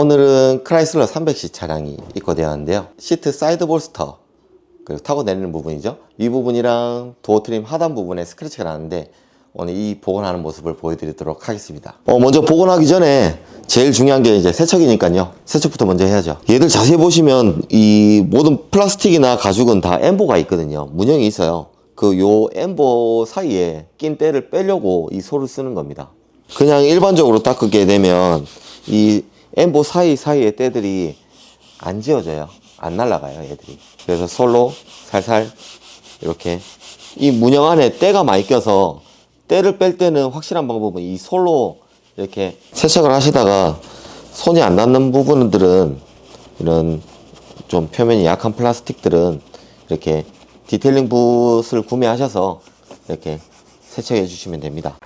오늘은 크라이슬러 300C 차량이 입고되었는데요. 시트 사이드 볼스터 그리고 타고 내리는 부분이죠. 이 부분이랑 도어 트림 하단 부분에 스크래치가 나는데 오늘 이 복원하는 모습을 보여드리도록 하겠습니다. 어, 먼저 복원하기 전에 제일 중요한 게 이제 세척이니까요. 세척부터 먼저 해야죠. 얘들 자세히 보시면 이 모든 플라스틱이나 가죽은 다 엠보가 있거든요. 문형이 있어요. 그 요 엠보 사이에 낀 때를 빼려고 이 소를 쓰는 겁니다. 그냥 일반적으로 닦게 되면 이 엠보 사이 사이의 때들이 안 지워져요. 안 날아가요, 얘들이. 그래서 솔로 살살 이렇게 이 문형 안에 때가 많이 껴서 때를 뺄 때는 확실한 방법은 이 솔로 이렇게 세척을 하시다가 손이 안 닿는 부분들은 이런 좀 표면이 약한 플라스틱들은 이렇게 디테일링 붓을 구매하셔서 이렇게 세척해 주시면 됩니다.